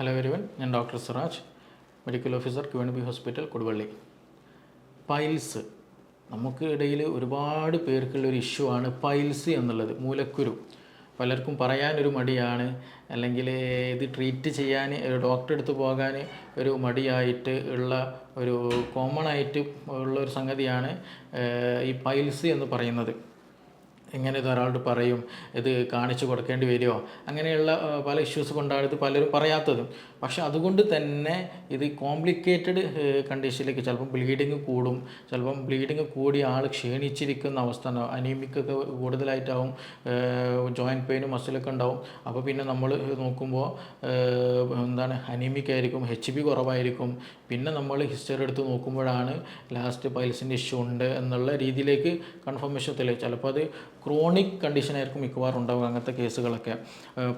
Hello എരിവൻ ഞാൻ doctor Siraj medical officer Q N B hospital Koduvally. Piles നമുക്ക് ഇടയിൽ ഒരുപാട് പേർക്കുള്ളൊരു ഇഷ്യൂ ആണ് പൈൽസ് എന്നുള്ളത് മൂലക്കുരു. പലർക്കും പറയാനൊരു മടിയാണ് അല്ലെങ്കിൽ ഇത് ട്രീറ്റ് ചെയ്യാൻ ഡോക്ടറെ അടുത്ത് പോകാൻ ഒരു മടിയായിട്ട് ഉള്ള ഒരു കോമൺ ആയിട്ട് ഉള്ള ഒരു സംഗതിയാണ് ഈ പൈൽസ് എന്ന് പറയുന്നത്. എങ്ങനെ ഇത് ഒരാളോട് പറയും ഇത് കാണിച്ചു കൊടുക്കേണ്ടി വരുമോ അങ്ങനെയുള്ള പല ഇഷ്യൂസ് കൊണ്ടാണ് ഇത് പലരും പറയാത്തത്. പക്ഷെ അതുകൊണ്ട് തന്നെ ഇത് കോംപ്ലിക്കേറ്റഡ് കണ്ടീഷനിലേക്ക് ചിലപ്പം ബ്ലീഡിങ് കൂടും. ചിലപ്പം ബ്ലീഡിങ് കൂടി ആൾ ക്ഷീണിച്ചിരിക്കുന്ന അവസ്ഥ ഉണ്ടാവും. അനീമിക്കൊക്കെ കൂടുതലായിട്ടാവും ജോയിന്റ് പെയിനും മസിലൊക്കെ ഉണ്ടാവും. അപ്പോൾ പിന്നെ നമ്മൾ നോക്കുമ്പോൾ എന്താണ് അനീമിക് ആയിരിക്കും എച്ച് ബി കുറവായിരിക്കും. പിന്നെ നമ്മൾ ഹിസ്റ്ററി എടുത്ത് നോക്കുമ്പോഴാണ് ലാസ്റ്റ് പൈൽസിന്റെ ഇഷ്യൂ ഉണ്ട് എന്നുള്ള രീതിയിലേക്ക് കൺഫർമേഷൻ എത്തില്ല ചിലപ്പോൾ അത് ക്രോണിക് കണ്ടീഷനായിരിക്കും മിക്കവാറും ഉണ്ടാവുക. അങ്ങനത്തെ കേസുകളൊക്കെ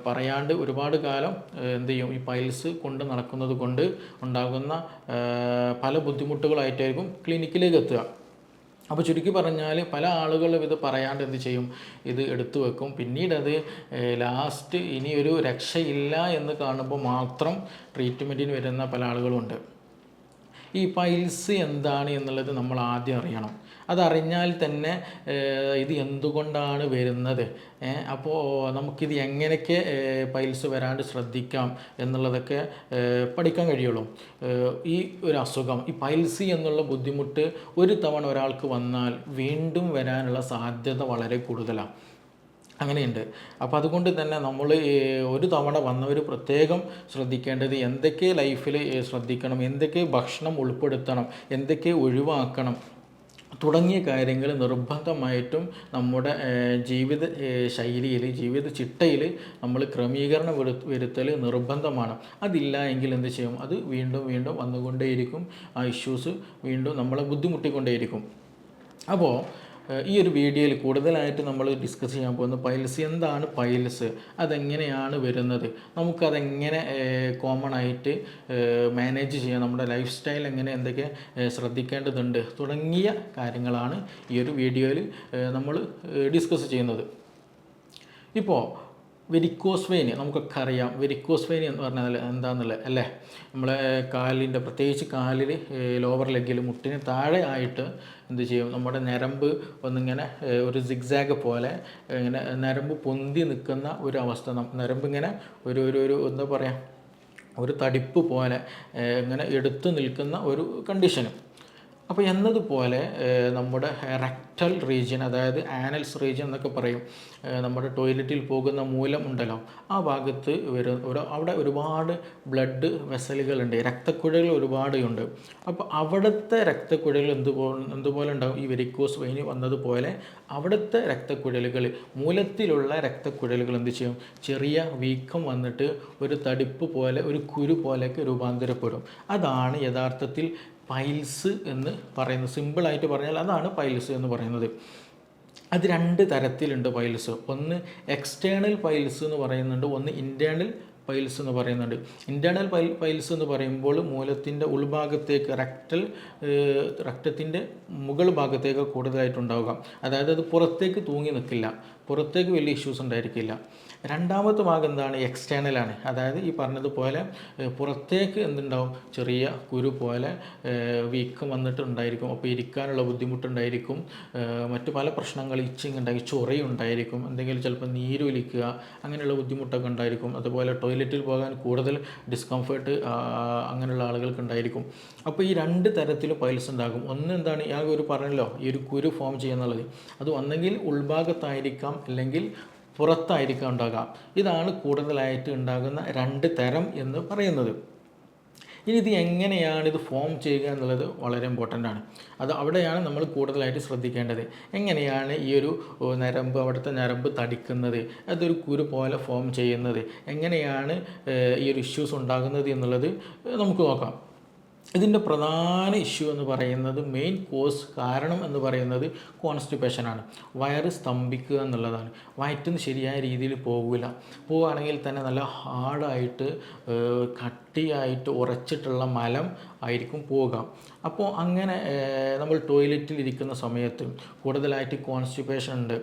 പറയാണ്ട് ഒരുപാട് കാലം എന്ത് ചെയ്യും? ഈ പൈൽസ് കൊണ്ട് നടക്കുന്നത് കൊണ്ട് ഉണ്ടാകുന്ന പല ബുദ്ധിമുട്ടുകളായിട്ടായിരിക്കും ക്ലിനിക്കിലേക്ക് എത്തുക. അപ്പോൾ ചുരുക്കി പറഞ്ഞാൽ പല ആളുകളും ഇത് പറയാണ്ട് എന്ത് ചെയ്യും? ഇത് എടുത്തു വെക്കും. പിന്നീട് അത് ലാസ്റ്റ് ഇനിയൊരു രക്ഷയില്ല എന്ന് കാണുമ്പോൾ മാത്രം ട്രീറ്റ്മെന്റിന് വരുന്ന പല ആളുകളുണ്ട്. ഈ പൈൽസ് എന്താണ് എന്നുള്ളത് നമ്മൾ ആദ്യം അറിയണം. അതറിഞ്ഞാൽ തന്നെ ഇത് എന്തുകൊണ്ടാണ് വരുന്നത്? അപ്പോൾ നമുക്കിത് എങ്ങനെയൊക്കെ പൈൽസ് വരാണ്ട് ശ്രദ്ധിക്കാം എന്നുള്ളതൊക്കെ പഠിക്കാൻ കഴിയുള്ളൂ. ഈ ഒരു അസുഖം ഈ പൈൽസി എന്നുള്ള ബുദ്ധിമുട്ട് ഒരു തവണ ഒരാൾക്ക് വന്നാൽ വീണ്ടും വരാനുള്ള സാധ്യത വളരെ കൂടുതലാണ് അങ്ങനെയുണ്ട്. അപ്പോൾ അതുകൊണ്ട് തന്നെ നമ്മൾ ഒരു തവണ വന്നവർ പ്രത്യേകം ശ്രദ്ധിക്കേണ്ടത് എന്തൊക്കെ ലൈഫിൽ ശ്രദ്ധിക്കണം എന്തൊക്കെ ഭക്ഷണം ഉൾപ്പെടുത്തണം എന്തൊക്കെ ഒഴിവാക്കണം തുടങ്ങിയ കാര്യങ്ങൾ നിർബന്ധമായിട്ടും നമ്മുടെ ജീവിത ശൈലിയിൽ ജീവിത ചിട്ടയിൽ നമ്മൾ ക്രമീകരണം വരു വരുത്തൽ നിർബന്ധമാണ്. അതില്ല എങ്കിൽ എന്ത് ചെയ്യും? അത് വീണ്ടും വീണ്ടും വന്നുകൊണ്ടേയിരിക്കും. ആ ഇഷ്യൂസ് വീണ്ടും നമ്മളെ ബുദ്ധിമുട്ടിക്കൊണ്ടേയിരിക്കും. അപ്പോൾ ഈ ഒരു വീഡിയോയിൽ കൂടുതലായിട്ട് നമ്മൾ ഡിസ്കസ് ചെയ്യാൻ പോകുന്നത് പൈൽസ് എന്താണ് പൈൽസ് അതെങ്ങനെയാണ് വരുന്നത്? നമുക്കതെങ്ങനെ കോമൺ ആയിട്ട് മാനേജ് ചെയ്യാം? നമ്മുടെ ലൈഫ് സ്റ്റൈൽ എങ്ങനെ എന്തൊക്കെ ശ്രദ്ധിക്കേണ്ടതുണ്ട്? തുടങ്ങിയ കാര്യങ്ങളാണ് ഈ ഒരു വീഡിയോയിൽ നമ്മൾ ഡിസ്കസ് ചെയ്യുന്നത്. ഇപ്പോൾ വെരിക്കോസ് വെയിൻ നമുക്കൊക്കെ അറിയാം. വെരിക്കോസ് വെയിൻ എന്ന് പറഞ്ഞാൽ എന്താണെന്നുള്ളത് അല്ലേ? നമ്മളെ കാലിന്റെ പ്രത്യേകിച്ച് കാലിൽ ലോവർ ലെഗിൽ മുട്ടിന് താഴെ ആയിട്ട് എന്ത് ചെയ്യും? നമ്മുടെ ഞരമ്പ് ഒന്നിങ്ങനെ ഒരു സിഗ്സാഗ് പോലെ ഇങ്ങനെ ഞരമ്പ് പൊന്തി നിൽക്കുന്ന ഒരു അവസ്ഥ. ഞരമ്പ് ഇങ്ങനെ ഒരു ഒരു ഒരു എന്താ പറയുക ഒരു തടിപ്പ് പോലെ ഇങ്ങനെ എടുത്തു നിൽക്കുന്ന ഒരു കണ്ടീഷനും അപ്പോൾ എന്നതുപോലെ നമ്മുടെ റെക്ടൽ റീജിയൻ അതായത് ആനൽസ് റീജിയൻ എന്നൊക്കെ പറയും നമ്മുടെ ടോയ്ലറ്റിൽ പോകുന്ന മൂലം ഉണ്ടല്ലോ ആ ഭാഗത്ത് ഒരു അവിടെ ഒരുപാട് ബ്ലഡ് വെസലുകളുണ്ട് രക്തക്കുഴലുകൾ ഒരുപാട് ഉണ്ട് അപ്പോൾ അവിടുത്തെ രക്തക്കുഴലുകൾ എന്തുപോലെ എന്തുപോലെ ഉണ്ടാകും ഈ വെരിക്കോസ് വെയിന് വന്നതുപോലെ അവിടുത്തെ രക്തക്കുഴലുകൾ മൂലത്തിലുള്ള രക്തക്കുഴലുകൾ എന്ത് ചെയ്യും? ചെറിയ വീക്കം വന്നിട്ട് ഒരു തടിപ്പ് പോലെ ഒരു കുരു പോലെയൊക്കെ രൂപാന്തരപ്പെടും. അതാണ് യഥാർത്ഥത്തിൽ പൈൽസ് എന്ന് പറയുന്നത് സിമ്പിളായിട്ട് പറഞ്ഞാൽ അതാണ് പൈൽസ് എന്ന് പറയുന്നത്. അത് രണ്ട് തരത്തിലുണ്ട് പൈൽസ് ഒന്ന് എക്സ്റ്റേണൽ പൈൽസ് എന്ന് പറയുന്നുണ്ട് ഒന്ന് ഇന്റേണൽ പൈൽസ് എന്ന് പറയുന്നുണ്ട്. ഇന്റേർണൽ പൈൽ പൈൽസ് എന്ന് പറയുമ്പോൾ മൂലത്തിന്റെ ഉൾഭാഗത്തേക്ക് റക്റ്റൽ രക്തത്തിന്റെ മുകൾ ഭാഗത്തേക്ക് കൂടുതലായിട്ടുണ്ടാവുക അതായത് അത് പുറത്തേക്ക് തൂങ്ങി നിൽക്കില്ല. പുറത്തേക്ക് വലിയ ഇഷ്യൂസ് ഉണ്ടായിരിക്കില്ല. രണ്ടാമത്തെ ഭാഗം എന്താണ് എക്സ്റ്റേണലാണ് അതായത് ഈ പറഞ്ഞതുപോലെ പുറത്തേക്ക് എന്തുണ്ടാവും? ചെറിയ കുരു പോലെ വീക്കം വന്നിട്ടുണ്ടായിരിക്കും. അപ്പോൾ ഇരിക്കാനുള്ള ബുദ്ധിമുട്ടുണ്ടായിരിക്കും. മറ്റു പല പ്രശ്നങ്ങൾ ഇച്ചിങ് ഉണ്ടായി ചൊറിയുണ്ടായിരിക്കും എന്തെങ്കിലും ചിലപ്പോൾ നീരൊലിക്കുക അങ്ങനെയുള്ള ബുദ്ധിമുട്ടൊക്കെ ഉണ്ടായിരിക്കും. അതുപോലെ ടോയ്ലറ്റിൽ പോകാൻ കൂടുതൽ ഡിസ്കംഫേർട്ട് അങ്ങനെയുള്ള ആളുകൾക്ക് ഉണ്ടായിരിക്കും. അപ്പോൾ ഈ രണ്ട് തരത്തിലും പൈൽസ് ഉണ്ടാകും. ഒന്ന് എന്താണ്? ഞാൻ ഒരു പറഞ്ഞല്ലോ ഈ ഒരു കുരു ഫോം ചെയ്യുന്നുള്ളത് അത് ഒന്നെങ്കിൽ ഉൾഭാഗത്തായിരിക്കാം അല്ലെങ്കിൽ പുറത്തായിരിക്കാം ഉണ്ടാകാം. ഇതാണ് കൂടുതലായിട്ട് ഉണ്ടാകുന്ന രണ്ട് തരം എന്ന് പറയുന്നത്. ഇനി ഇത് എങ്ങനെയാണ് ഇത് ഫോം ചെയ്യുക എന്നുള്ളത് വളരെ ഇമ്പോർട്ടന്റ് ആണ്. അത് അവിടെയാണ് നമ്മൾ കൂടുതലായിട്ട് ശ്രദ്ധിക്കേണ്ടത്. എങ്ങനെയാണ് ഈ ഒരു നരമ്പ് അവിടുത്തെ നരമ്പ് തടിക്കുന്നത്? അതൊരു കുരു പോലെ ഫോം ചെയ്യുന്നത്. എങ്ങനെയാണ് ഈ ഒരു ഇഷ്യൂസ് ഉണ്ടാകുന്നത് എന്നുള്ളത് നമുക്ക് നോക്കാം. ഇതിന്റെ പ്രധാന ഇഷ്യൂ എന്ന് പറയുന്നത് മെയിൻ കോസ് കാരണം എന്ന് പറയുന്നത് കോൺസ്റ്റിപ്പേഷനാണ് വയറ് സ്തംഭിക്കുക എന്നുള്ളതാണ്. വയറ്റിന്ന് ശരിയായ രീതിയിൽ പോകില്ല പോവുകയാണെങ്കിൽ തന്നെ നല്ല ഹാർഡായിട്ട് കട്ടിയായിട്ട് ഉറച്ചിട്ടുള്ള മലം ആയിരിക്കും പോവുക. അപ്പോൾ അങ്ങനെ നമ്മൾ ടോയ്ലറ്റിൽ ഇരിക്കുന്ന സമയത്ത് കൂടുതലായിട്ട് കോൺസ്റ്റിപ്പേഷൻ ഉണ്ട്.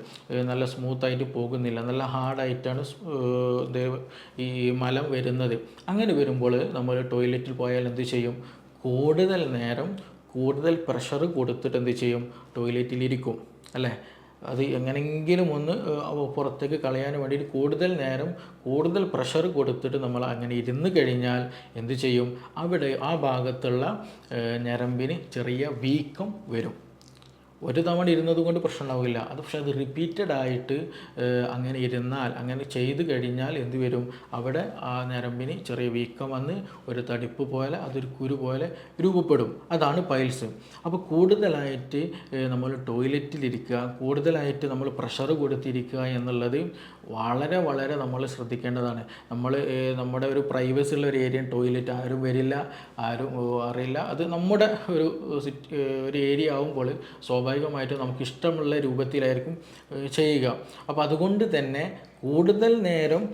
നല്ല സ്മൂത്തായിട്ട് പോകുന്നില്ല. നല്ല ഹാർഡായിട്ടാണ് ഈ മലം വരുന്നത്. അങ്ങനെ വരുമ്പോൾ നമ്മൾ ടോയ്ലറ്റിൽ പോയാൽ എന്ത് ചെയ്യും? കൂടുതൽ നേരം കൂടുതൽ പ്രഷർ കൊടുത്തിട്ട് എന്ത് ചെയ്യും? ടോയ്ലറ്റിലിരിക്കും അല്ലേ? അത് എങ്ങനെയെങ്കിലും ഒന്ന് പുറത്തേക്ക് കളയാൻ വേണ്ടിയിട്ട് കൂടുതൽ നേരം കൂടുതൽ പ്രഷർ കൊടുത്തിട്ട് നമ്മൾ അങ്ങനെ ഇരുന്ന് കഴിഞ്ഞാൽ എന്ത് ചെയ്യും? അവിടെ ആ ഭാഗത്തുള്ള ഞരമ്പിന് ചെറിയ വീക്കം വരും. ഒരു തവണ ഇരുന്നത് കൊണ്ട് പ്രശ്നം ഉണ്ടാവില്ല അത് പക്ഷേ അത് റിപ്പീറ്റഡ് ആയിട്ട് അങ്ങനെ ഇരുന്നാൽ അങ്ങനെ ചെയ്തു കഴിഞ്ഞാൽ എന്ത് വരും? അവിടെ ആ ഞരമ്പിന് ചെറിയ വീക്കം വന്ന് ഒരു തടിപ്പ് പോലെ അതൊരു കുരു പോലെ രൂപപ്പെടും. അതാണ് പൈൽസ്. അപ്പോൾ കൂടുതലായിട്ട് നമ്മൾ ടോയ്ലറ്റിലിരിക്കുക കൂടുതലായിട്ട് നമ്മൾ പ്രഷർ കൊടുത്തിരിക്കുക എന്നുള്ളത് വളരെ വളരെ നമ്മൾ ശ്രദ്ധിക്കേണ്ടതാണ്. നമ്മൾ നമ്മുടെ ഒരു പ്രൈവസി ഉള്ള ഒരു ഏരിയ ടോയ്ലറ്റ് ആരും വരില്ല ആരും അറിയില്ല. അത് നമ്മുടെ ഒരു ഒരു ഏരിയ ആകുമ്പോൾ സ്വാഭാവികമായിട്ടും നമുക്ക് ഇഷ്ടമുള്ള രൂപത്തിലായിരിക്കും ചെയ്യുക. അപ്പോൾ അതുകൊണ്ട് തന്നെ കൂടുതൽ നേരം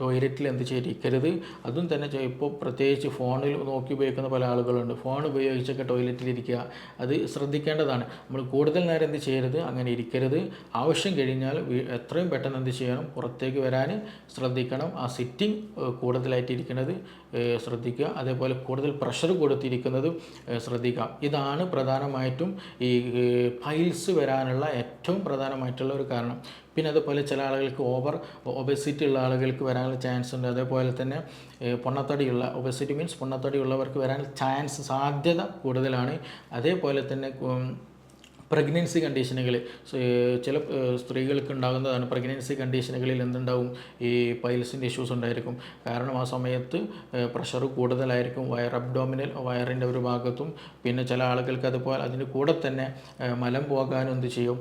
ടോയ്ലറ്റിൽ എന്ത് ചെയ്തിരിക്കരുത്. അതും തന്നെ ഇപ്പോൾ പ്രത്യേകിച്ച് ഫോണിൽ നോക്കി ഉപയോഗിക്കുന്ന പല ആളുകളുണ്ട്. ഫോൺ ഉപയോഗിച്ചൊക്കെ ടോയ്ലറ്റിൽ ഇരിക്കുക. അത് ശ്രദ്ധിക്കേണ്ടതാണ്. നമ്മൾ കൂടുതൽ നേരം എന്ത് ചെയ്യരുത്? അങ്ങനെ ഇരിക്കരുത്. ആവശ്യം കഴിഞ്ഞാൽ എത്രയും പെട്ടെന്ന് എന്ത് ചെയ്യണം? പുറത്തേക്ക് വരാൻ ശ്രദ്ധിക്കണം. ആ സിറ്റിംഗ് കൂടുതലായിട്ട് ഇരിക്കുന്നത് ശ്രദ്ധിക്കുക. അതേപോലെ കൂടുതൽ പ്രഷർ കൊടുത്തിരിക്കുന്നത് ശ്രദ്ധിക്കാം ഇതാണ് പ്രധാനമായിട്ടും ഈ ഫൈൽസ് വരാനുള്ള ഏറ്റവും പ്രധാനമായിട്ടുള്ള ഒരു കാരണം. പിന്നെ അതുപോലെ ചില ആളുകൾക്ക് ഓവർ ഒബസിറ്റി ഉള്ള ആളുകൾക്ക് വരാനുള്ള ചാൻസ് ഉണ്ട്. അതേപോലെ തന്നെ പൊണ്ണത്തടിയുള്ള ഒബസിറ്റി മീൻസ് പൊണ്ണത്തടിയുള്ളവർക്ക് വരാനുള്ള ചാൻസ് സാധ്യത കൂടുതലാണ്. അതേപോലെ തന്നെ പ്രഗ്നൻസി കണ്ടീഷനുകൾ ചില സ്ത്രീകൾക്ക് ഉണ്ടാകുന്നതാണ് പ്രഗ്നൻസി കണ്ടീഷനുകളിൽ എന്തുണ്ടാവും? ഈ പൈൽസിന്റെ ഇഷ്യൂസ് ഉണ്ടായിരിക്കും. കാരണം ആ സമയത്ത് പ്രഷർ കൂടുതലായിരിക്കും. വയർ അബ്ഡോമിനൽ വയറിന്റെ ഒരു ഭാഗത്തും പിന്നെ ചില ആളുകൾക്ക് അതുപോലെ അതിന്റെ കൂടെ തന്നെ മലം പോകാനും എന്ത് ചെയ്യും?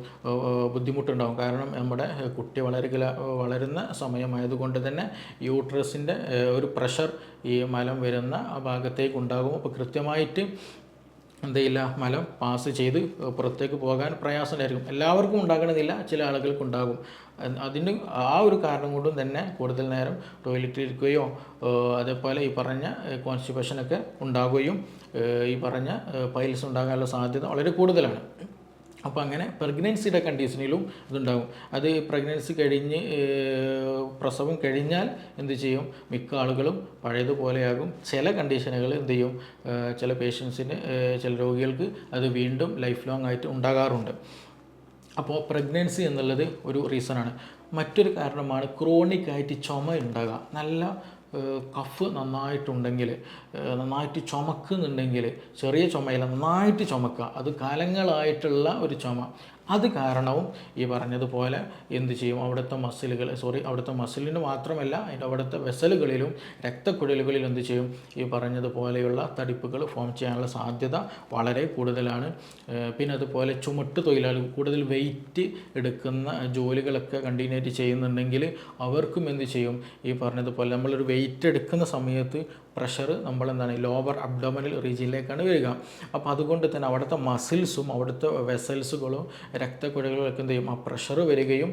ബുദ്ധിമുട്ടുണ്ടാകും കാരണം നമ്മുടെ കുട്ടി വളരുക വളരുന്ന സമയമായതുകൊണ്ട് തന്നെ യൂട്രസിന്റെ ഒരു പ്രഷർ ഈ മലം വരുന്ന ആ ഭാഗത്തേക്ക് ഉണ്ടാകും. അപ്പോൾ കൃത്യമായിട്ട് എന്ത് ചെയ്യില്ല മലം പാസ് ചെയ്ത് പുറത്തേക്ക് പോകാൻ പ്രയാസമുണ്ടായിരിക്കും. എല്ലാവർക്കും ഉണ്ടാകണമെന്നില്ല ചില ആളുകൾക്ക് ഉണ്ടാകും അതിന് ആ ഒരു കാരണം കൊണ്ടും തന്നെ കൂടുതൽ നേരം ടോയ്ലറ്റിൽ ഇരിക്കുകയോ അതേപോലെ ഈ പറഞ്ഞ കോൺസ്റ്റിപ്പേഷനൊക്കെ ഉണ്ടാകുകയും ഈ പറഞ്ഞ പൈൽസ് ഉണ്ടാകാനുള്ള സാധ്യത വളരെ കൂടുതലാണ്. അപ്പോൾ അങ്ങനെ പ്രഗ്നൻസിയുടെ കണ്ടീഷനിലും ഇതുണ്ടാകും അത് പ്രഗ്നൻസി കഴിഞ്ഞ് പ്രസവം കഴിഞ്ഞാൽ എന്ത് ചെയ്യും? മിക്ക ആളുകളും പഴയതുപോലെയാകും. ചില കണ്ടീഷനുകൾ എന്ത് ചെയ്യും? ചില പേഷ്യൻസിന് ചില രോഗികൾക്ക് അത് വീണ്ടും ലൈഫ് ലോങ് ആയിട്ട് ഉണ്ടാകാറുണ്ട്. അപ്പോൾ പ്രഗ്നൻസി എന്നുള്ളത് ഒരു റീസണാണ് മറ്റൊരു കാരണമാണ് ക്രോണിക്കായിട്ട് ചുമ ഉണ്ടാകുക നല്ല കഫ് നന്നായിട്ടുണ്ടെങ്കിൽ നന്നായിട്ട് ചുമക്കുന്നുണ്ടെങ്കിൽ ചെറിയ ചുമയില്ല നന്നായിട്ട് ചുമക്കുക. അത് കാലങ്ങളായിട്ടുള്ള ഒരു ചുമ. അത് കാരണവും ഈ പറഞ്ഞതുപോലെ എന്ത് ചെയ്യും? അവിടുത്തെ മസിലുകൾ സോറി അവിടുത്തെ മസിലിന് മാത്രമല്ല അതിന്റെ അവിടുത്തെ വെസലുകളിലും രക്തക്കുഴലുകളിലും എന്ത് ചെയ്യും? ഈ പറഞ്ഞതുപോലെയുള്ള തടിപ്പുകൾ ഫോം ചെയ്യാനുള്ള സാധ്യത വളരെ കൂടുതലാണ്. പിന്നെ അതുപോലെ ചുമട്ട് തൊഴിലാളികൾ കൂടുതൽ വെയിറ്റ് എടുക്കുന്ന ജോലികളൊക്കെ കണ്ടിന്യൂറ്റ് ചെയ്യുന്നുണ്ടെങ്കിൽ അവർക്കും എന്ത് ചെയ്യും? ഈ പറഞ്ഞതുപോലെ നമ്മളൊരു വെയിറ്റ് എടുക്കുന്ന സമയത്ത് പ്രഷർ നമ്മൾ എന്താണ് ലോവർ അബ്ഡോമിനൽ റീജിയനിലേക്കാണ് വരിക. അപ്പോൾ അതുകൊണ്ട് തന്നെ അവിടുത്തെ മസിൽസും അവിടുത്തെ വെസൽസുകളും രക്തക്കുഴലുകളൊക്കെ എന്ത് ചെയ്യും? ആ പ്രഷർ വരികയും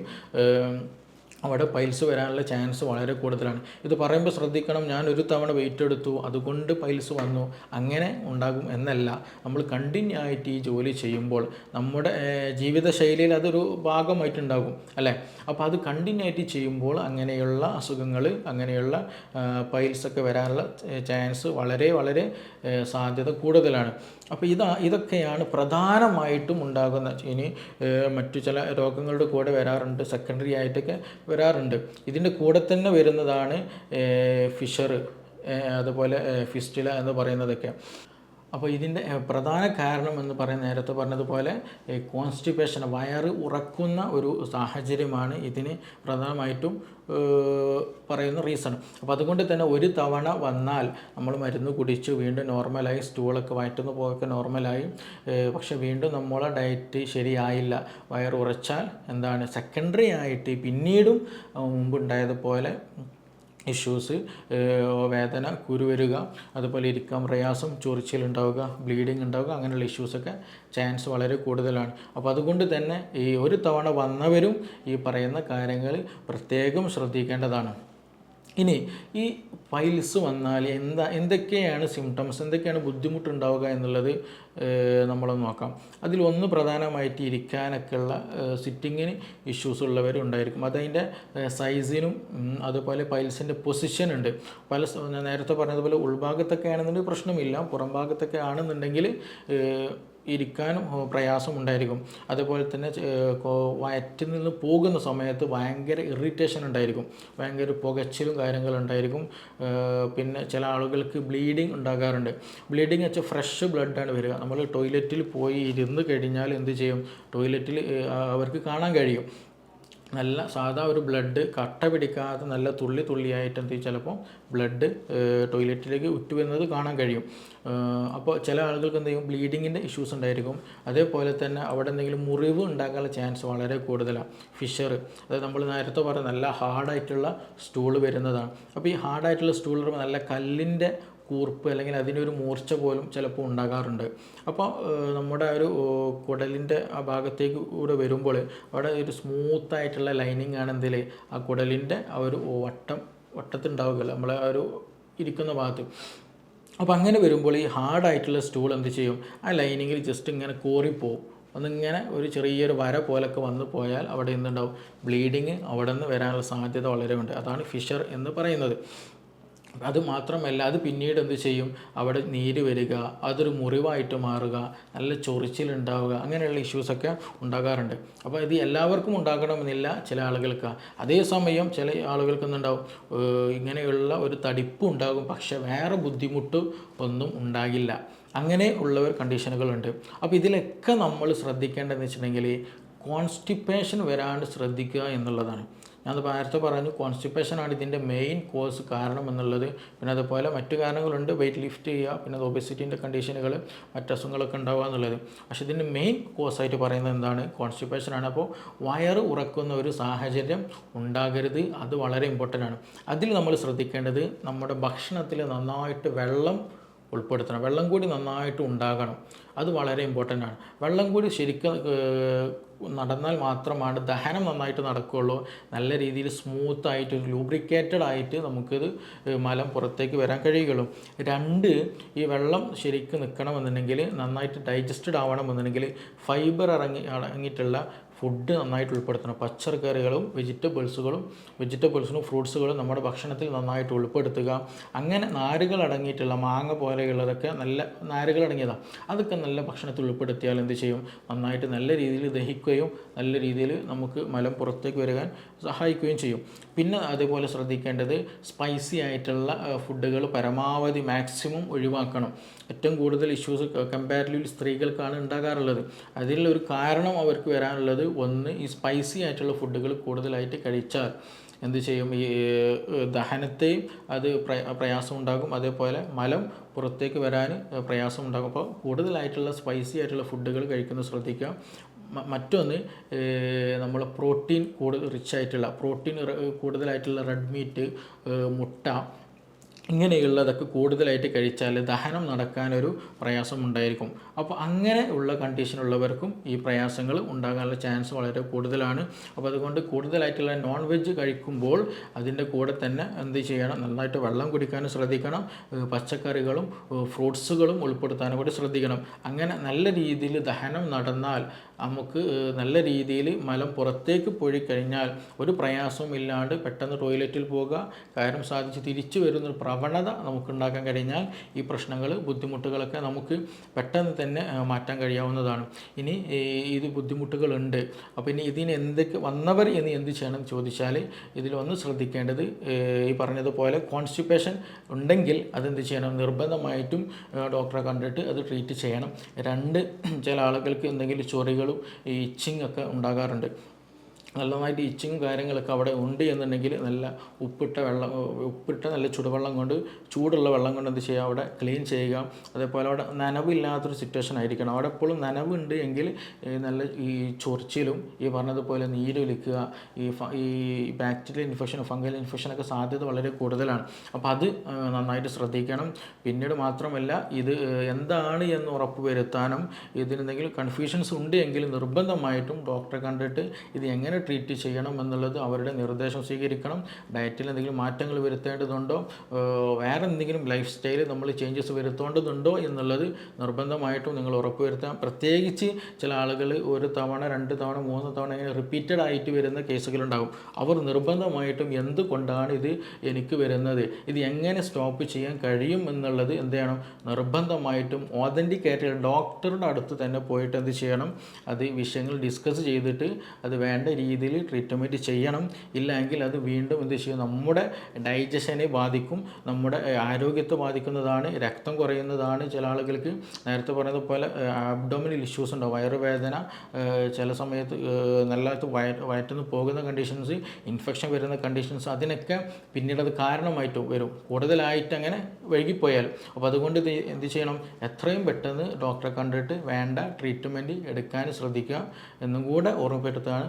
അവിടെ പൈൽസ് വരാനുള്ള ചാൻസ് വളരെ കൂടുതലാണ്. ഇത് പറയുമ്പോൾ ശ്രദ്ധിക്കണം ഞാൻ ഒരു തവണ വെയിറ്റ് എടുത്തു അതുകൊണ്ട് പൈൽസ് വന്നു അങ്ങനെ ഉണ്ടാകും എന്നല്ല. നമ്മൾ കണ്ടിന്യൂ ആയിട്ട് ഈ ജോലി ചെയ്യുമ്പോൾ നമ്മുടെ ജീവിതശൈലിയിൽ അതൊരു ഭാഗമായിട്ടുണ്ടാകും അല്ലേ? അപ്പോൾ അത് കണ്ടിന്യൂ ആയിട്ട് ചെയ്യുമ്പോൾ അങ്ങനെയുള്ള അസുഖങ്ങൾ അങ്ങനെയുള്ള പൈൽസൊക്കെ വരാനുള്ള ചാൻസ് വളരെ വളരെ സാധ്യത കൂടുതലാണ്. അപ്പോൾ ഇതാ ഇതൊക്കെയാണ് പ്രധാനമായിട്ടും ഉണ്ടാകുന്ന ഇനി മറ്റു ചില രോഗങ്ങളുടെ കൂടെ വരാറുണ്ട്. സെക്കൻഡറി ആയിട്ടൊക്കെ വരാറുണ്ട്. ഇതിന്റെ കൂടെ തന്നെ വരുന്നതാണ് ഫിഷർ അതുപോലെ ഫിസ്റ്റില എന്ന് പറയുന്നതൊക്കെ. അപ്പോൾ ഇതിന്റെ പ്രധാന കാരണം എന്ന് പറയുന്ന നേരത്തെ പറഞ്ഞതുപോലെ കോൺസ്റ്റിപ്പേഷൻ വയറ് ഉറക്കുന്ന ഒരു സാഹചര്യമാണ് ഇതിന് പ്രധാനമായിട്ടും പറയുന്ന റീസൺ അപ്പോൾ അതുകൊണ്ട് തന്നെ ഒരു തവണ വന്നാൽ നമ്മൾ മരുന്ന് കുടിച്ച് വീണ്ടും നോർമലായി സ്റ്റൂളൊക്കെ വയറ്റുന്ന പോയൊക്കെ നോർമലായി പക്ഷെ വീണ്ടും നമ്മളെ ഡയറ്റ് ശരിയായില്ല. വയറ് ഉറച്ചാൽ എന്താണ്? സെക്കൻഡറി ആയിട്ട് പിന്നീടും മുമ്പുണ്ടായതുപോലെ ഇഷ്യൂസ് വേദന കുരുവരുക അതുപോലെ ഇരിക്കാം പ്രയാസം ചൊറിച്ചിലുണ്ടാവുക ബ്ലീഡിങ് ഉണ്ടാവുക അങ്ങനെയുള്ള ഇഷ്യൂസൊക്കെ ചാൻസ് വളരെ കൂടുതലാണ്. അപ്പോൾ അതുകൊണ്ട് തന്നെ ഈ ഒരു തവണ വന്നവരും ഈ പറയുന്ന കാര്യങ്ങൾ പ്രത്യേകം ശ്രദ്ധിക്കേണ്ടതാണ്. ഇനി ഈ പൈൽസ് വന്നാൽ എന്താ എന്തൊക്കെയാണ് സിംറ്റംസ് എന്തൊക്കെയാണ് ബുദ്ധിമുട്ടുണ്ടാവുക എന്നുള്ളത് നമ്മൾ നോക്കാം. നോക്കാം അതിലൊന്ന് പ്രധാനമായിട്ട് ഇരിക്കാനൊക്കെയുള്ള സിറ്റിങ്ങിന് ഇഷ്യൂസ് ഉള്ളവരുണ്ടായിരിക്കും. അതതിന്റെ സൈസിനും അതുപോലെ പൈൽസിന്റെ പൊസിഷൻ ഉണ്ട്. പല നേരത്തെ പറഞ്ഞതുപോലെ ഉൾഭാഗത്തൊക്കെ ആണെന്നുണ്ടെങ്കിൽ പ്രശ്നമില്ല. പുറം ഭാഗത്തൊക്കെ ആണെന്നുണ്ടെങ്കിൽ ഇരിക്കാനും പ്രയാസം ഉണ്ടായിരിക്കും. അതുപോലെ തന്നെ വയറ്റിൽ നിന്ന് പോകുന്ന സമയത്ത് ഭയങ്കര ഇറിറ്റേഷൻ ഉണ്ടായിരിക്കും. ഭയങ്കര പുകച്ചിലും കാര്യങ്ങളും ഉണ്ടായിരിക്കും. പിന്നെ ചില ആളുകൾക്ക് ബ്ലീഡിങ് ഉണ്ടാകാറുണ്ട്. ബ്ലീഡിങ് വെച്ചാൽ ഫ്രഷ് ബ്ലഡാണ് വരിക. നമ്മൾ ടോയ്ലറ്റിൽ പോയി ഇരുന്ന് കഴിഞ്ഞാൽ എന്ത് ചെയ്യും? ടോയ്ലറ്റിൽ അവർക്ക് കാണാൻ കഴിയും. നല്ല സാധാ ഒരു ബ്ലഡ് കട്ട പിടിക്കാതെ നല്ല തുള്ളി തുള്ളിയായിട്ട് എന്ത് ചിലപ്പോൾ ബ്ലഡ് ടോയ്ലറ്റിലേക്ക് ഉറ്റുവരുന്നത് കാണാൻ കഴിയും. അപ്പോൾ ചില ആളുകൾക്ക് എന്തെങ്കിലും ബ്ലീഡിങ്ങിന്റെ ഇഷ്യൂസ് ഉണ്ടായിരിക്കും. അതേപോലെ തന്നെ അവിടെ എന്തെങ്കിലും മുറിവ് ഉണ്ടാക്കാനുള്ള ചാൻസ് വളരെ കൂടുതലാണ് ഫിഷർ അതായത് നമ്മൾ നേരത്തെ പറഞ്ഞ നല്ല ഹാർഡായിട്ടുള്ള സ്റ്റൂൾ വരുന്നതാണ്. അപ്പോൾ ഈ ഹാർഡായിട്ടുള്ള സ്റ്റൂൾ നല്ല കല്ലിന്റെ കൂർപ്പ് അല്ലെങ്കിൽ അതിനൊരു മൂർച്ച പോലും ചിലപ്പോൾ ഉണ്ടാകാറുണ്ട്. അപ്പോൾ നമ്മുടെ ഒരു കുടലിന്റെ ആ ഭാഗത്തേക്ക് കൂടെ വരുമ്പോൾ അവിടെ ഒരു സ്മൂത്ത് ആയിട്ടുള്ള ലൈനിങ് ആണ് ആ കുടലിന്റെ ആ ഒരു വട്ടം വട്ടത്തുണ്ടാവുകയില്ല നമ്മളെ ആ ഒരു ഇരിക്കുന്ന ഭാഗത്ത്. അപ്പോൾ അങ്ങനെ വരുമ്പോൾ ഈ ഹാർഡായിട്ടുള്ള സ്റ്റൂൾ എന്ത് ചെയ്യും? ആ ലൈനിങ്ങിൽ ജസ്റ്റ് ഇങ്ങനെ കോറിപ്പോവും. ഒന്നിങ്ങനെ ഒരു ചെറിയൊരു വര പോലൊക്കെ വന്നു പോയാൽ അവിടെ എന്തുണ്ടാവും? ബ്ലീഡിങ് അവിടെ നിന്ന് വരാനുള്ള സാധ്യത വളരെ ഉണ്ട്. അതാണ് ഫിഷർ എന്ന് പറയുന്നത്. അത് മാത്രമല്ല അത് പിന്നീട് എന്ത് ചെയ്യും? അവിടെ നീര് വരിക അതൊരു മുറിവായിട്ട് മാറുക നല്ല ചൊറിച്ചിലുണ്ടാവുക അങ്ങനെയുള്ള ഇഷ്യൂസൊക്കെ ഉണ്ടാകാറുണ്ട്. അപ്പോൾ ഇത് എല്ലാവർക്കും ഉണ്ടാകണമെന്നില്ല ചില ആളുകൾക്ക്. അതേസമയം ചില ആളുകൾക്ക് എന്തുണ്ടാവും? ഇങ്ങനെയുള്ള ഒരു തടിപ്പ് ഉണ്ടാകും. പക്ഷെ വേറെ ബുദ്ധിമുട്ട് ഒന്നും ഉണ്ടാകില്ല. അങ്ങനെ ഉള്ളവർ കണ്ടീഷനുകളുണ്ട് അപ്പോൾ ഇതിലൊക്കെ നമ്മൾ ശ്രദ്ധിക്കേണ്ടതെന്ന് വെച്ചിട്ടുണ്ടെങ്കിൽ കോൺസ്റ്റിപ്പേഷൻ വരാണ്ട് ശ്രദ്ധിക്കുക എന്നുള്ളതാണ്. ഞാൻ നേരത്തെ പറഞ്ഞു കോൺസ്റ്റിപ്പേഷൻ ആണ് ഇതിന്റെ മെയിൻ കോസ് കാരണം എന്നുള്ളത്. പിന്നെ അതുപോലെ മറ്റു കാരണങ്ങളുണ്ട്. വെയിറ്റ് ലിഫ്റ്റ് ചെയ്യുക പിന്നെ ഒബിസിറ്റിന്റെ കണ്ടീഷനുകൾ മറ്റ് അസുഖങ്ങളൊക്കെ ഉണ്ടാവുക എന്നുള്ളത്. പക്ഷേ ഇതിന്റെ മെയിൻ കോസായിട്ട് പറയുന്നത് എന്താണ്? കോൺസ്റ്റിപ്പേഷൻ ആണ്. അപ്പോൾ വയറ് ഉറക്കുന്ന ഒരു സാഹചര്യം ഉണ്ടാകരുത്. അത് വളരെ ഇമ്പോർട്ടന്റ് ആണ്. അതിൽ നമ്മൾ ശ്രദ്ധിക്കേണ്ടത് നമ്മുടെ ഭക്ഷണത്തിൽ നന്നായിട്ട് വെള്ളം ഉൾപ്പെടുത്തണം. വെള്ളം കൂടി നന്നായിട്ട് ഉണ്ടാകണം. അത് വളരെ ഇമ്പോർട്ടന്റ് ആണ്. വെള്ളം കൂടി ശരിക്കും നടന്നാൽ മാത്രമാണ് ദഹനം നന്നായിട്ട് നടക്കുകയുള്ളൂ. നല്ല രീതിയിൽ സ്മൂത്തായിട്ട് ലൂബ്രിക്കേറ്റഡ് ആയിട്ട് നമുക്കിത് മലം പുറത്തേക്ക് വരാൻ കഴിയുകയുള്ളൂ. രണ്ട് ഈ വെള്ളം ശരിക്കും നിൽക്കണമെന്നുണ്ടെങ്കിൽ നന്നായിട്ട് ഡൈജസ്റ്റഡ് ആവണമെന്നുണ്ടെങ്കിൽ ഫൈബർ ഇറങ്ങി അടങ്ങിയിട്ടുള്ള ഫുഡ് നന്നായിട്ട് ഉൾപ്പെടുത്തണം. പച്ചക്കറികളും വെജിറ്റബിൾസുകളും വെജിറ്റബിൾസിനും ഫ്രൂട്ട്സുകളും നമ്മുടെ ഭക്ഷണത്തിൽ നന്നായിട്ട് ഉൾപ്പെടുത്തുക. അങ്ങനെ നാരുകൾ അടങ്ങിയിട്ടുള്ള മാങ്ങ പോലെയുള്ളതൊക്കെ നല്ല നാരുകൾ അടങ്ങിയതാണ് അതൊക്കെ നല്ല ഭക്ഷണത്തിൽ ഉൾപ്പെടുത്തിയാൽ എന്ത് ചെയ്യും? നന്നായിട്ട് നല്ല രീതിയിൽ ദഹിക്കുകയും നല്ല രീതിയിൽ നമുക്ക് മലം പുറത്തേക്ക് വരാൻ സഹായിക്കുകയും ചെയ്യും. പിന്നെ അതേപോലെ ശ്രദ്ധിക്കേണ്ടത് സ്പൈസി ആയിട്ടുള്ള ഫുഡുകൾ പരമാവധി മാക്സിമം ഒഴിവാക്കണം. ഏറ്റവും കൂടുതൽ ഇഷ്യൂസ് കമ്പാരിറ്റീവ്ലി സ്ത്രീകൾക്കാണ് ഉണ്ടാകാറുള്ളത്. അതിലൊരു കാരണം അവർക്ക് വരാനുള്ളത് ഒന്ന് ഈ സ്പൈസി ആയിട്ടുള്ള ഫുഡുകൾ കൂടുതലായിട്ട് കഴിച്ചാൽ എന്ത് ചെയ്യും? ഈ ദഹനത്തെയും അത് പ്രയ- പ്രയാസം ഉണ്ടാകും. അതേപോലെ മലം പുറത്തേക്ക് വരാൻ പ്രയാസം ഉണ്ടാകും. അപ്പോൾ കൂടുതലായിട്ടുള്ള സ്പൈസി ആയിട്ടുള്ള ഫുഡുകൾ കഴിക്കുന്നത് ശ്രദ്ധിക്കുക. മറ്റൊന്ന് നമ്മൾ പ്രോട്ടീൻ കൂടുതൽ റിച്ച് ആയിട്ടുള്ള പ്രോട്ടീൻ കൂടുതലായിട്ടുള്ള റെഡ് മീറ്റ് മുട്ട ഇങ്ങനെയുള്ളതൊക്കെ കൂടുതലായിട്ട് കഴിച്ചാൽ ദഹനം നടക്കാനൊരു പ്രയാസം ഉണ്ടായിരിക്കും അപ്പോൾ അങ്ങനെ ഉള്ള കണ്ടീഷനുള്ളവർക്കും ഈ പ്രയാസങ്ങൾ ഉണ്ടാകാനുള്ള ചാൻസ് വളരെ കൂടുതലാണ്. അപ്പോൾ അതുകൊണ്ട് കൂടുതലായിട്ടുള്ള നോൺ വെജ് കഴിക്കുമ്പോൾ അതിന്റെ കൂടെ തന്നെ എന്ത് ചെയ്യണം? നന്നായിട്ട് വെള്ളം കുടിക്കാനും ശ്രദ്ധിക്കണം. പച്ചക്കറികളും ഫ്രൂട്ട്സുകളും ഉൾപ്പെടുത്താനും കൂടി ശ്രദ്ധിക്കണം. അങ്ങനെ നല്ല രീതിയിൽ ദഹനം നടന്നാൽ നമുക്ക് നല്ല രീതിയിൽ മലം പുറത്തേക്ക് പോയി കഴിഞ്ഞാൽ ഒരു പ്രയാസവും ഇല്ലാണ്ട് പെട്ടെന്ന് ടോയ്ലറ്റിൽ പോകുക കാര്യം സാധിച്ച് തിരിച്ചു വരുന്നൊരു പ്രവണത നമുക്കുണ്ടാക്കാൻ കഴിഞ്ഞാൽ ഈ പ്രശ്നങ്ങൾ ബുദ്ധിമുട്ടുകളൊക്കെ നമുക്ക് പെട്ടെന്ന് തന്നെ മാറ്റാൻ കഴിയാവുന്നതാണ്. ഇനി ഇത് ബുദ്ധിമുട്ടുകളുണ്ട്. അപ്പോൾ ഇനി ഇതിന് എന്തൊക്കെ വന്നവർ ഇനി എന്ത് ചെയ്യണം ചോദിച്ചാൽ ഇതിൽ ഒന്ന് ശ്രദ്ധിക്കേണ്ടത് ഈ പറഞ്ഞതുപോലെ കോൺസ്റ്റിപ്പേഷൻ ഉണ്ടെങ്കിൽ അതെന്ത് ചെയ്യണം? നിർബന്ധമായിട്ടും ഡോക്ടറെ കണ്ടിട്ട് അത് ട്രീറ്റ് ചെയ്യണം. രണ്ട് ചില ആളുകൾക്ക് എന്തെങ്കിലും ചൊറികളും ഈ ഇച്ചിങ് ഒക്കെ ഉണ്ടാകാറുണ്ട് നല്ലതായിട്ട് ഇച്ചിങ്ങും കാര്യങ്ങളൊക്കെ അവിടെ ഉണ്ട് എന്നുണ്ടെങ്കിൽ നല്ല ഉപ്പിട്ട വെള്ളം ഉപ്പിട്ട നല്ല ചുടുവെള്ളം കൊണ്ട് ചൂടുള്ള വെള്ളം കൊണ്ട് എന്ത് ചെയ്യുക അവിടെ ക്ലീൻ ചെയ്യുക. അതേപോലെ അവിടെ നനവില്ലാത്തൊരു സിറ്റുവേഷൻ ആയിരിക്കണം. അവിടെ എപ്പോഴും നനവുണ്ട് എങ്കിൽ നല്ല ഈ ചൊറിച്ചിലും ഈ പറഞ്ഞതുപോലെ നീരൊലിക്കുക ഈ ഈ ബാക്ടീരിയൽ ഇൻഫെക്ഷൻ ഫംഗൽ ഇൻഫെക്ഷനൊക്കെ സാധ്യത വളരെ കൂടുതലാണ്. അപ്പോൾ അത് നന്നായിട്ട് ശ്രദ്ധിക്കണം. പിന്നീട് മാത്രമല്ല ഇത് എന്താണ് എന്ന് ഉറപ്പ് വരുത്താനും ഇതിനെന്തെങ്കിലും കൺഫ്യൂഷൻസ് ഉണ്ട് എങ്കിൽ നിർബന്ധമായിട്ടും ഡോക്ടറെ കണ്ടിട്ട് ഇത് എങ്ങനെ ട്രീറ്റ് ചെയ്യണം എന്നുള്ളത് അവരുടെ നിർദ്ദേശം സ്വീകരിക്കണം. ഡയറ്റിൽ എന്തെങ്കിലും മാറ്റങ്ങൾ വരുത്തേണ്ടതുണ്ടോ? വേറെ എന്തെങ്കിലും ലൈഫ് സ്റ്റൈൽ നമ്മൾ ചേഞ്ചസ് വരുത്തേണ്ടതുണ്ടോ എന്നുള്ളത് നിർബന്ധമായിട്ടും നിങ്ങൾ ഉറപ്പുവരുത്താം പ്രത്യേകിച്ച് ചില ആളുകൾ ഒരു തവണ രണ്ട് തവണ മൂന്ന് തവണ ഇങ്ങനെ റിപ്പീറ്റഡ് ആയിട്ട് വരുന്ന കേസുകളുണ്ടാകും. അവർ നിർബന്ധമായിട്ടും എന്തുകൊണ്ടാണ് ഇത് എനിക്ക് വരുന്നത്? ഇത് എങ്ങനെ സ്റ്റോപ്പ് ചെയ്യാൻ കഴിയും എന്നുള്ളത് എന്ത് ചെയ്യണം നിർബന്ധമായിട്ടും ആയിട്ട് ഡോക്ടറുടെ അടുത്ത് തന്നെ പോയിട്ട് എന്ത് ചെയ്യണം? അത് വിഷയങ്ങൾ ഡിസ്കസ് ചെയ്തിട്ട് അത് വേണ്ട രീതിയിൽ ട്രീറ്റ്മെന്റ് ചെയ്യണം. ഇല്ലെങ്കിൽ അത് വീണ്ടും എന്ത് ചെയ്യും? നമ്മുടെ ഡൈജഷനെ ബാധിക്കും. നമ്മുടെ ആരോഗ്യത്തെ ബാധിക്കുന്നതാണ്. രക്തം കുറയുന്നതാണ് ചില ആളുകൾക്ക്. നേരത്തെ പറയുന്നത് പോലെ അബ്ഡോമിനൽ ഇഷ്യൂസ് ഉണ്ടാവും. വയറുവേദന ചില സമയത്ത് നല്ല വയറ്റുനിന്ന് പോകുന്ന കണ്ടീഷൻസ് ഇൻഫെക്ഷൻ വരുന്ന കണ്ടീഷൻസ് അതിനൊക്കെ പിന്നീട് അത് കാരണമായിട്ട് വരും. കൂടുതലായിട്ട് അങ്ങനെ വൈകിപ്പോയാൽ. അപ്പോൾ അതുകൊണ്ട് എന്ത് ചെയ്യണം? എത്രയും പെട്ടെന്ന് ഡോക്ടറെ കണ്ടിട്ട് വേണ്ട ട്രീറ്റ്മെന്റ് എടുക്കാൻ ശ്രദ്ധിക്കുക. എന്നും കൂടെ ഓർമ്മപ്പെടുത്തുകയാണ്.